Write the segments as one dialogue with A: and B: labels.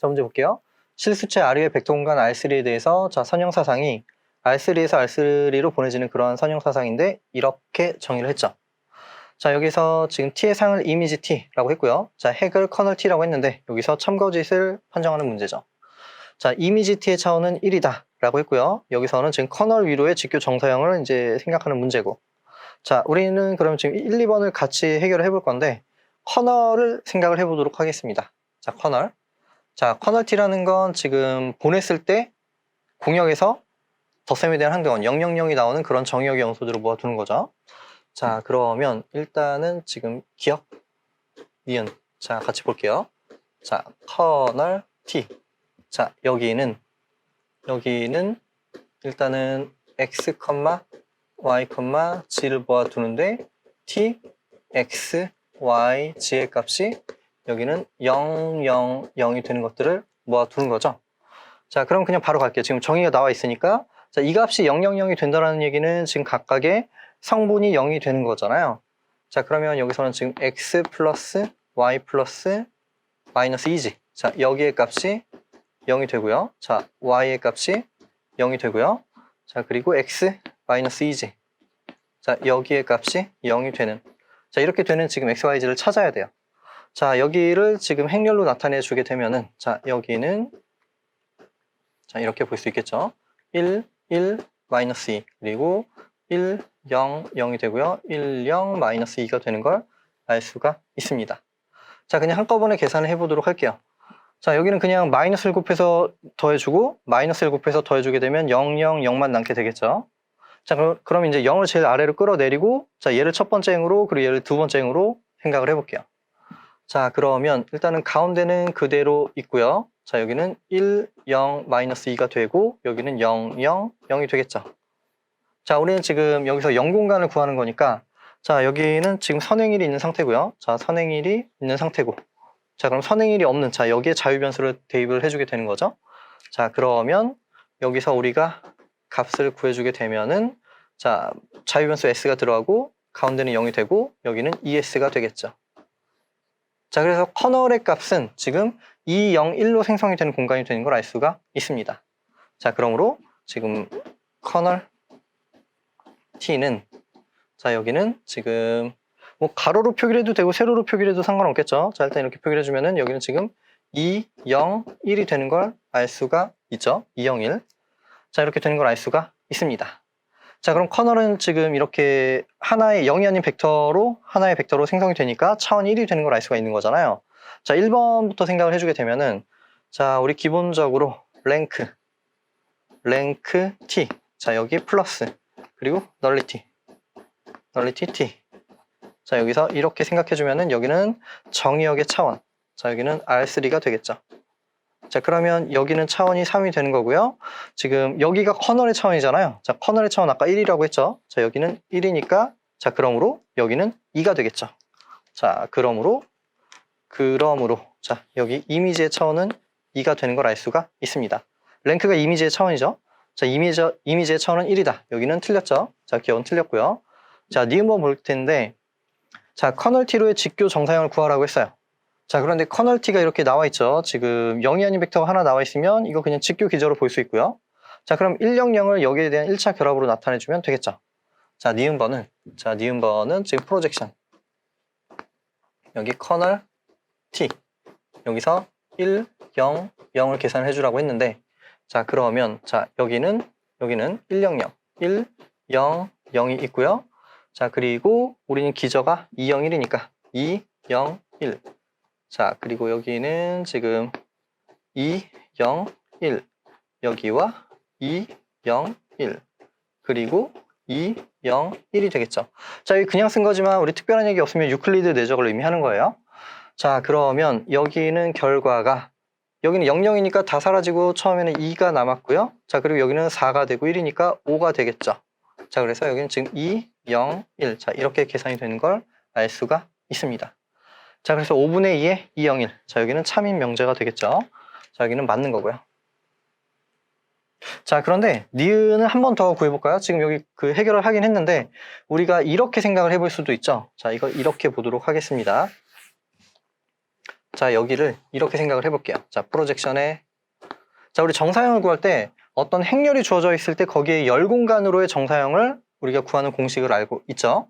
A: 자, 문제 볼게요. 실수체 벡터 공간 R3에 대해서 자, 선형사상이 R3에서 R3로 보내지는 그런 선형사상인데 이렇게 정의를 했죠. 자, 여기서 지금 T의 상을 이미지 T라고 했고요. 자, 핵을 커널 T라고 했는데 여기서 첨거짓을 판정하는 문제죠. 자, 이미지 T의 차원은 1이다 라고 했고요. 여기서는 지금 커널 위로의 직교 정사형을 이제 생각하는 문제고. 자, 우리는 그럼 지금 1, 2번을 같이 해결을 해볼 건데 커널을 생각을 해보도록 하겠습니다. 자, 커널. 자, 커널 T라는 건 지금 보냈을 때 공역에서 덧셈에 대한 항등원 000이 나오는 그런 정의역의 영소들을 모아두는 거죠. 자, 그러면 일단은 지금 기억, 니은. 자, 같이 볼게요. 자, 커널 T. 자, 여기는, 여기는 일단은 x, y, g를 모아두는데 t, x, y, g의 값이 여기는 0, 0, 0이 되는 것들을 모아두는 거죠. 자, 그럼 그냥 바로 갈게요. 지금 정의가 나와 있으니까 자, 이 값이 0, 0, 0이 된다는 얘기는 지금 각각의 성분이 0이 되는 거잖아요. 자, 그러면 여기서는 지금 x 플러스 y 플러스 마이너스 2지. 자, 여기의 값이 0이 되고요. 자, y의 값이 0이 되고요. 자, 그리고 x 마이너스 2지. 자, 여기의 값이 0이 되는. 자, 이렇게 되는 지금 x, yz를 찾아야 돼요. 자, 여기를 지금 행렬로 나타내 주게 되면은 자, 여기는 자, 이렇게 볼 수 있겠죠. 1, 1, 마이너스 2. 그리고 1, 0, 0이 되고요. 1, 0, 마이너스 2가 되는 걸 알 수가 있습니다. 자, 그냥 한꺼번에 계산을 해보도록 할게요. 자, 여기는 그냥 마이너스를 곱해서 더해주고 마이너스를 곱해서 더해주게 되면 0, 0, 0만 남게 되겠죠. 자, 그럼, 그럼 이제 0을 제일 아래로 끌어내리고 자, 얘를 첫 번째 행으로 그리고 얘를 두 번째 행으로 생각을 해볼게요. 자, 그러면 일단은 가운데는 그대로 있고요. 자, 여기는 1, 0, 마이너스 2가 되고 여기는 0, 0, 0이 되겠죠. 자, 우리는 지금 여기서 0 공간을 구하는 거니까 자, 여기는 지금 선행일이 있는 상태고요. 자, 선행일이 있는 상태고. 자, 그럼 선행일이 없는 자, 여기에 자유변수를 대입을 해주게 되는 거죠. 자, 그러면 여기서 우리가 값을 구해주게 되면은 자, 자유변수 s가 들어가고 가운데는 0이 되고 여기는 es가 되겠죠. 자, 그래서 커널의 값은 지금 2, 0, 1로 생성이 되는 공간이 되는 걸 알 수가 있습니다. 자, 그러므로 지금 커널 t는 자, 여기는 지금 뭐 가로로 표기를 해도 되고 세로로 표기를 해도 상관없겠죠. 자, 일단 이렇게 표기를 해주면은 여기는 지금 2, 0, 1이 되는 걸 알 수가 있죠. 2, 0, 1. 자, 이렇게 되는 걸 알 수가 있습니다. 자, 그럼 커널은 지금 이렇게 하나의 0이 아닌 벡터로 하나의 벡터로 생성이 되니까 차원이 1이 되는 걸 알 수가 있는 거잖아요. 자, 1번부터 생각을 해주게 되면은 자, 우리 기본적으로 랭크 랭크 t 자, 여기 플러스 그리고 널리티 널리티 t 자, 여기서 이렇게 생각해 주면은 여기는 정의역의 차원 자, 여기는 R3가 되겠죠. 자, 그러면 여기는 차원이 3이 되는 거고요. 지금 여기가 커널의 차원이잖아요. 자, 커널의 차원 아까 1이라고 했죠. 자, 여기는 1이니까 자, 그러므로 여기는 2가 되겠죠. 자, 그러므로 그러므로 자, 여기 이미지의 차원은 2가 되는 걸 알 수가 있습니다. 랭크가 이미지의 차원이죠. 자, 이미지, 이미지의 차원은 1이다. 여기는 틀렸죠. 자, 기억은 틀렸고요. 자, 니은번 볼 텐데 자, 커널 T로의 직교 정사형을 구하라고 했어요. 자, 그런데 커널 T가 이렇게 나와 있죠. 지금 0이 아닌 벡터가 하나 나와 있으면 이거 그냥 직교 기저로 볼 수 있고요. 자, 그럼 100을 여기에 대한 1차 결합으로 나타내주면 되겠죠. 자, 니은번은, 자, 니은번은 지금 프로젝션. 여기 커널 T. 여기서 1, 0, 0을 계산을 해주라고 했는데, 자, 그러면, 자, 여기는, 여기는 1, 0, 0, 1, 0, 0이 있고요. 자, 그리고 우리는 기저가 2, 0, 1이니까 2, 0, 1. 자, 그리고 여기는 지금 2, 0, 1. 여기와 2, 0, 1. 그리고 2, 0, 1이 되겠죠. 자, 여기 그냥 쓴 거지만 우리 특별한 얘기 없으면 유클리드 내적을 의미하는 거예요. 자, 그러면 여기는 결과가 여기는 0, 0이니까 다 사라지고 처음에는 2가 남았고요. 자, 그리고 여기는 4가 되고 1이니까 5가 되겠죠. 자, 그래서 여기는 지금 2, 0, 1. 자, 이렇게 계산이 되는 걸 알 수가 있습니다. 자, 그래서 5분의 2에 2, 0, 1. 자, 여기는 참인 명제가 되겠죠. 자, 여기는 맞는 거고요. 자, 그런데 니은을 한 번 더 구해볼까요? 지금 여기 그 해결을 하긴 했는데 우리가 이렇게 생각을 해볼 수도 있죠. 자, 이거 이렇게 보도록 하겠습니다. 자, 여기를 이렇게 생각을 해볼게요. 자, 프로젝션에 자, 우리 정사형을 구할 때 어떤 행렬이 주어져 있을 때 거기에 열 공간으로의 정사형을 우리가 구하는 공식을 알고 있죠.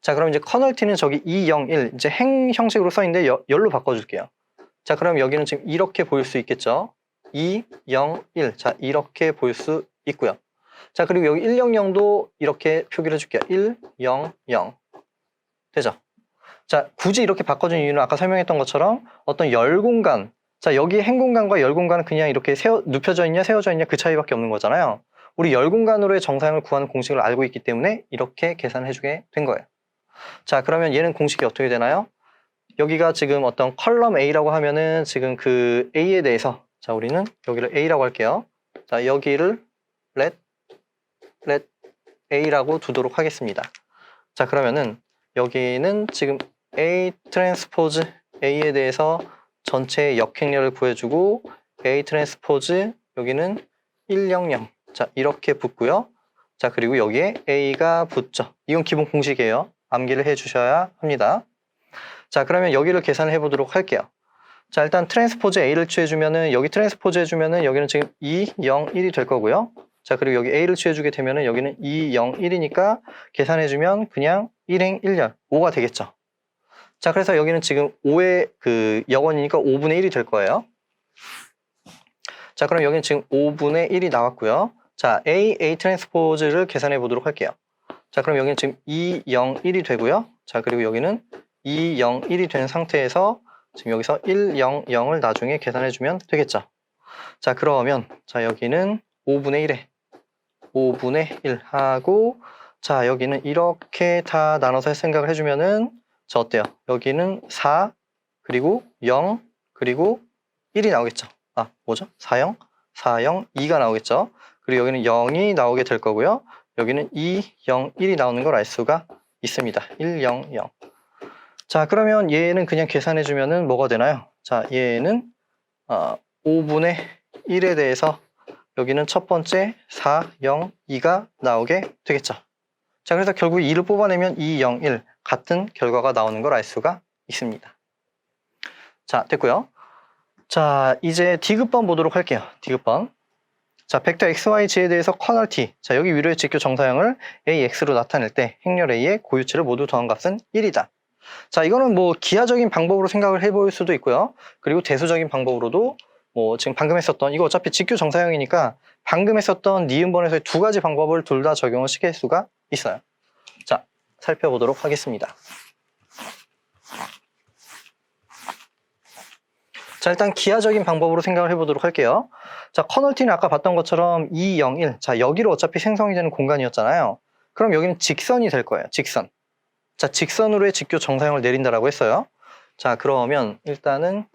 A: 자, 그럼 이제 커널 T는 저기 2, 0, 1 이제 행 형식으로 써 있는데 여- 열로 바꿔줄게요. 자, 그럼 여기는 지금 이렇게 보일 수 있겠죠. 2, 0, 1. 자, 이렇게 보일 수 있고요. 자, 그리고 여기 1, 0, 0도 이렇게 표기를 해줄게요. 1, 0, 0. 되죠? 자, 굳이 이렇게 바꿔준 이유는 아까 설명했던 것처럼 어떤 열 공간, 자, 여기 행 공간과 열 공간은 그냥 이렇게 세워, 눕혀져 있냐, 세워져 있냐 그 차이밖에 없는 거잖아요. 우리 열 공간으로의 정사형을 구하는 공식을 알고 있기 때문에 이렇게 계산을 해주게 된 거예요. 자, 그러면 얘는 공식이 어떻게 되나요? 여기가 지금 어떤 컬럼 A라고 하면은 지금 그 A에 대해서 자, 우리는 여기를 A라고 할게요. 자, 여기를 let, let A라고 두도록 하겠습니다. 자, 그러면은 여기는 지금 A 트랜스포즈 A에 대해서 전체의 역행렬을 구해주고 A 트랜스포즈 여기는 100. 자, 이렇게 붙고요. 자, 그리고 여기에 A가 붙죠. 이건 기본 공식이에요. 암기를 해 주셔야 합니다. 자, 그러면 여기를 계산을 해 보도록 할게요. 자, 일단 트랜스포즈 A를 취해주면은 여기 트랜스포즈 해주면은 여기는 지금 2, 0, 1이 될 거고요. 자, 그리고 여기 A를 취해주게 되면은 여기는 2, 0, 1이니까 계산해주면 그냥 1행 1열 5가 되겠죠. 자, 그래서 여기는 지금 5의 그 역원이니까 5분의 1이 될 거예요. 자, 그럼 여기는 지금 5분의 1이 나왔고요. 자, A, A 트랜스포즈를 계산해 보도록 할게요. 자, 그럼 여기는 지금 2, 0, 1이 되고요. 자, 그리고 여기는 2, 0, 1이 된 상태에서 지금 여기서 1, 0, 0을 나중에 계산해 주면 되겠죠. 자, 그러면 자, 여기는 5분의 1에 5분의 1 하고 자, 여기는 이렇게 다 나눠서 생각을 해 주면은 자, 어때요? 여기는 4 그리고 0 그리고 1이 나오겠죠. 아, 뭐죠? 4, 0, 4, 0, 2가 나오겠죠. 그리고 여기는 0이 나오게 될 거고요. 여기는 2, 0, 1이 나오는 걸 알 수가 있습니다. 1, 0, 0. 자, 그러면 얘는 그냥 계산해 주면은 뭐가 되나요? 자, 얘는 어, 5분의 1에 대해서 여기는 첫 번째 4, 0, 2가 나오게 되겠죠. 자, 그래서 결국 2를 뽑아내면 2, 0, 1 같은 결과가 나오는 걸 알 수가 있습니다. 자, 됐고요. 자, 이제 D급번 보도록 할게요. D급번. 자, 벡터 XYZ에 대해서 커널 T. 자, 여기 위로의 직교 정사형을 AX로 나타낼 때 행렬 A의 고유치를 모두 더한 값은 1이다. 자, 이거는 뭐 기하적인 방법으로 생각을 해볼 수도 있고요. 그리고 대수적인 방법으로도 뭐 지금 방금 했었던 이거 어차피 직교 정사형이니까 방금 했었던 니은번에서의 두 가지 방법을 둘 다 적용을 시킬 수가 있어요. 자, 살펴보도록 하겠습니다. 자, 일단 기하적인 방법으로 생각을 해보도록 할게요. 자, 커널티는 아까 봤던 것처럼 2, 0, 1. 자, 여기로 어차피 생성이 되는 공간이었잖아요. 그럼 여기는 직선이 될 거예요. 직선. 자, 직선으로의 직교 정사형을 내린다라고 했어요. 자, 그러면 일단은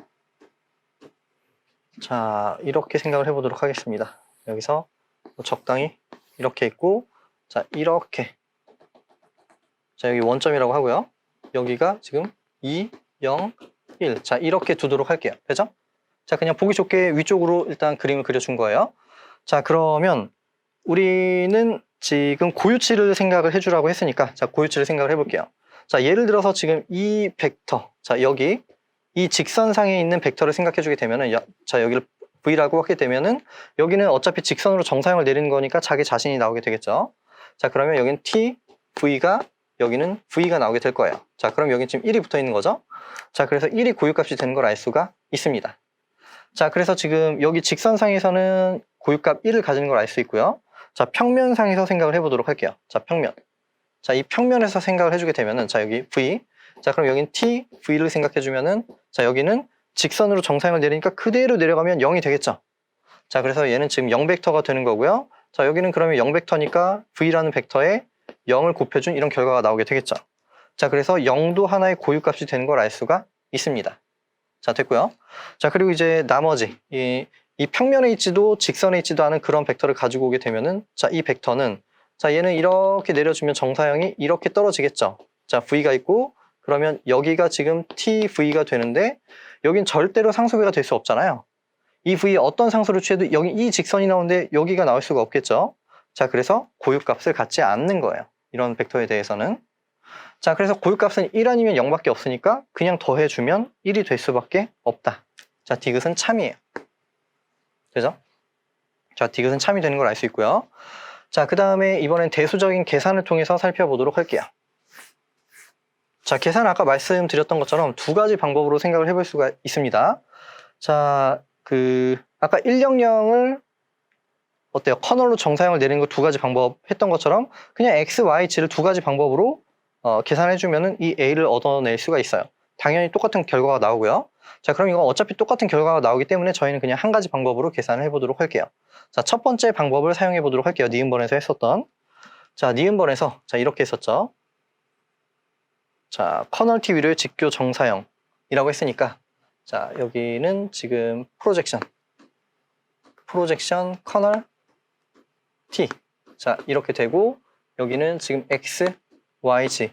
A: 자, 이렇게 생각을 해보도록 하겠습니다. 여기서 뭐 적당히 이렇게 있고, 자, 이렇게. 자, 여기 원점이라고 하고요. 여기가 지금 2, 0, 1. 자, 이렇게 두도록 할게요. 되죠? 자, 그냥 보기 좋게 위쪽으로 일단 그림을 그려준 거예요. 자, 그러면 우리는 지금 고유치를 생각을 해주라고 했으니까, 자, 고유치를 생각을 해볼게요. 자, 예를 들어서 지금 이 벡터, 자, 여기 이 직선상에 있는 벡터를 생각해 주게 되면은, 여- 자, 여기를 V라고 하게 되면은, 여기는 어차피 직선으로 정사형을 내리는 거니까 자기 자신이 나오게 되겠죠. 자, 그러면 여기는 T, V가, 여기는 V가 나오게 될 거예요. 자, 그럼 여기 지금 1이 붙어 있는 거죠. 자, 그래서 1이 고유값이 되는 걸 알 수가 있습니다. 자, 그래서 지금 여기 직선상에서는 고유값 1을 가지는 걸 알 수 있고요. 자, 평면상에서 생각을 해보도록 할게요. 자, 평면. 자, 이 평면에서 생각을 해주게 되면은, 자, 여기 V. 자, 그럼 여긴 T, V를 생각해주면은, 자, 여기는 직선으로 정사형을 내리니까 그대로 내려가면 0이 되겠죠. 자, 그래서 얘는 지금 0벡터가 되는 거고요. 자, 여기는 그러면 0벡터니까 V라는 벡터에 0을 곱해준 이런 결과가 나오게 되겠죠. 자, 그래서 0도 하나의 고유값이 되는 걸 알 수가 있습니다. 자, 됐고요. 자, 그리고 이제 나머지, 이, 이 평면에 있지도 직선에 있지도 않은 그런 벡터를 가지고 오게 되면은, 자, 이 벡터는, 자, 얘는 이렇게 내려주면 정사형이 이렇게 떨어지겠죠. 자, V가 있고, 그러면 여기가 지금 TV가 되는데, 여긴 절대로 상수배가 될 수 없잖아요. 이 V에 어떤 상수를 취해도 여기 이 직선이 나오는데 여기가 나올 수가 없겠죠. 자, 그래서 고유값을 갖지 않는 거예요. 이런 벡터에 대해서는. 자, 그래서 고유값은 1 아니면 0밖에 없으니까 그냥 더해주면 1이 될 수밖에 없다. 자, 디귿은 참이에요. 되죠? 자, 디귿은 참이 되는 걸 알 수 있고요. 자, 그 다음에 이번엔 대수적인 계산을 통해서 살펴보도록 할게요. 자, 계산 아까 말씀드렸던 것처럼 두 가지 방법으로 생각을 해볼 수가 있습니다. 자, 그 아까 100을 어때요? 커널로 정사형을 내리는 거 두 가지 방법 했던 것처럼 그냥 x, y치를 두 가지 방법으로 어, 계산해 주면은 이 a를 얻어낼 수가 있어요. 당연히 똑같은 결과가 나오고요. 자, 그럼 이거 어차피 똑같은 결과가 나오기 때문에 저희는 그냥 한 가지 방법으로 계산을 해보도록 할게요. 자, 첫 번째 방법을 사용해 보도록 할게요. 니은번에서 했었던. 자, 니은번에서 자 이렇게 했었죠. 자, 커널 TV를 직교 정사형이라고 했으니까 자, 여기는 지금 프로젝션 프로젝션 커널 T 자, 이렇게 되고 여기는 지금 X, YG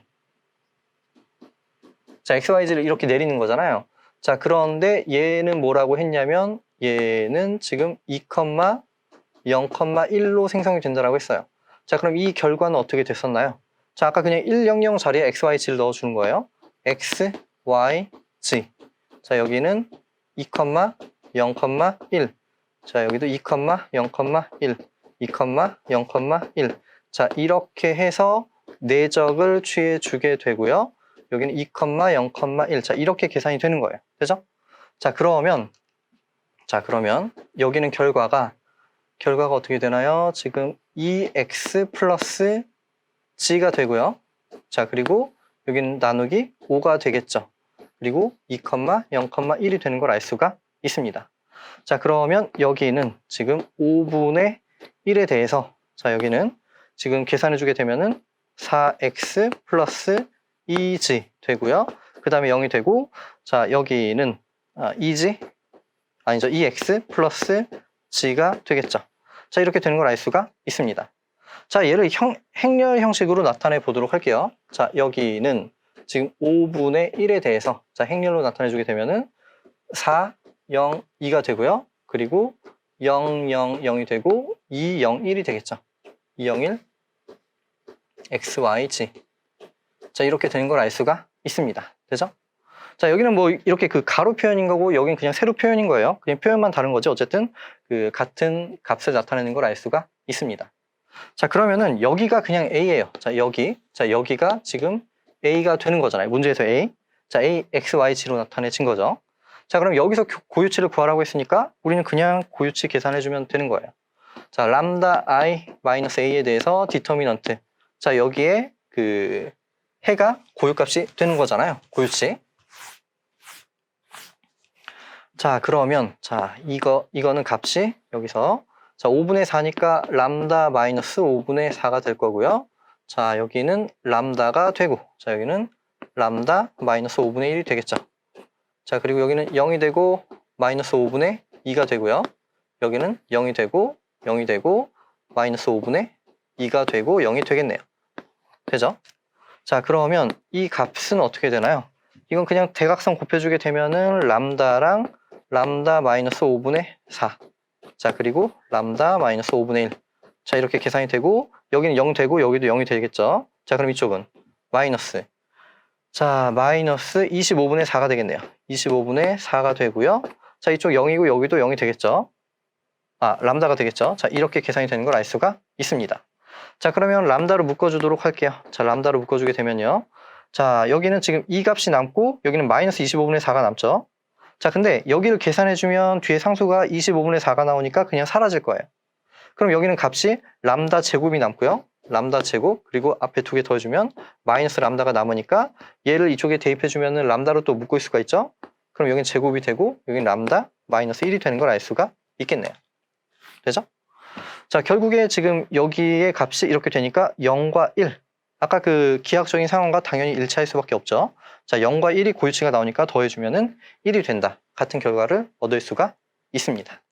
A: 자, X, YG를 이렇게 내리는 거잖아요. 자, 그런데 얘는 뭐라고 했냐면 얘는 지금 2,0,1로 생성이 된다라고 했어요. 자, 그럼 이 결과는 어떻게 됐었나요? 자, 아까 그냥 100 자리에 x, y, g를 넣어주는 거예요. x, y, g. 자, 여기는 2,0,1. 자, 여기도 2,0,1. 2,0,1. 자, 이렇게 해서 내적을 취해 주게 되고요. 여기는 2,0,1. 자, 이렇게 계산이 되는 거예요. 되죠? 자, 그러면 자, 그러면 여기는 결과가 결과가 어떻게 되나요? 지금 2x 플러스 g가 되고요. 자, 그리고 여기는 나누기 5가 되겠죠. 그리고 2,0,1이 되는 걸 알 수가 있습니다. 자, 그러면 여기는 지금 5분의 1에 대해서 자, 여기는 지금 계산해 주게 되면은 4x 플러스 2g 되고요. 그 다음에 0이 되고 자, 여기는 아, 2g 아니죠. 2x 플러스 g가 되겠죠. 자, 이렇게 되는 걸 알 수가 있습니다. 자, 얘를 형, 행렬 형식으로 나타내 보도록 할게요. 자, 여기는 지금 5분의 1에 대해서 자, 행렬로 나타내 주게 되면은 4, 0, 2가 되고요. 그리고 0, 0, 0이 되고 2, 0, 1이 되겠죠. 2, 0, 1 x, y, g 자, 이렇게 되는 걸 알 수가 있습니다. 되죠? 자, 여기는 뭐 이렇게 그 가로 표현인 거고 여기는 그냥 세로 표현인 거예요. 그냥 표현만 다른 거죠. 어쨌든 그 같은 값을 나타내는 걸 알 수가 있습니다. 자, 그러면은 여기가 그냥 A예요. 자, 여기. 자, 여기가 지금 A가 되는 거잖아요. 문제에서 A. 자, A, X, Y, G로 나타내진 거죠. 자, 그럼 여기서 교- 고유치를 구하라고 했으니까 우리는 그냥 고유치 계산해주면 되는 거예요. 자, 람다 I 마이너스 A에 대해서 디터미넌트. 자, 여기에 그 해가 고유값이 되는 거잖아요. 고유치. 자, 그러면 자, 이거 이거는 값이 여기서 자, 5분의 4니까 람다 마이너스 5분의 4가 될 거고요. 자, 여기는 람다가 되고 자, 여기는 람다 마이너스 5분의 1이 되겠죠. 자, 그리고 여기는 0이 되고 마이너스 5분의 2가 되고요. 여기는 0이 되고 0이 되고 마이너스 5분의 2가 되고 0이 되겠네요. 되죠? 자, 그러면 이 값은 어떻게 되나요? 이건 그냥 대각선 곱해주게 되면은 람다랑 람다 마이너스 5분의 4. 자, 그리고 람다 마이너스 5분의 1. 자, 이렇게 계산이 되고 여기는 0 되고 여기도 0이 되겠죠. 자, 그럼 이쪽은 마이너스. 자, 마이너스 25분의 4가 되겠네요. 25분의 4가 되고요. 자, 이쪽 0이고 여기도 0이 되겠죠. 아, 람다가 되겠죠. 자, 이렇게 계산이 되는 걸 알 수가 있습니다. 자, 그러면 람다로 묶어주도록 할게요. 자, 람다로 묶어주게 되면요. 자, 여기는 지금 이 값이 남고 여기는 마이너스 25분의 4가 남죠. 자, 근데 여기를 계산해주면 뒤에 상수가 25분의 4가 나오니까 그냥 사라질 거예요. 그럼 여기는 값이 람다 제곱이 남고요. 람다 제곱 그리고 앞에 두 개 더해주면 마이너스 람다가 남으니까 얘를 이쪽에 대입해주면 람다로 또 묶을 수가 있죠. 그럼 여기는 제곱이 되고 여기는 람다 마이너스 1이 되는 걸 알 수가 있겠네요. 되죠? 자, 결국에 지금 여기에 값이 이렇게 되니까 0과 1. 아까 그 기하학적인 상황과 당연히 일치할 수밖에 없죠. 자, 0과 1이 고유치가 나오니까 더해주면은 1이 된다. 같은 결과를 얻을 수가 있습니다.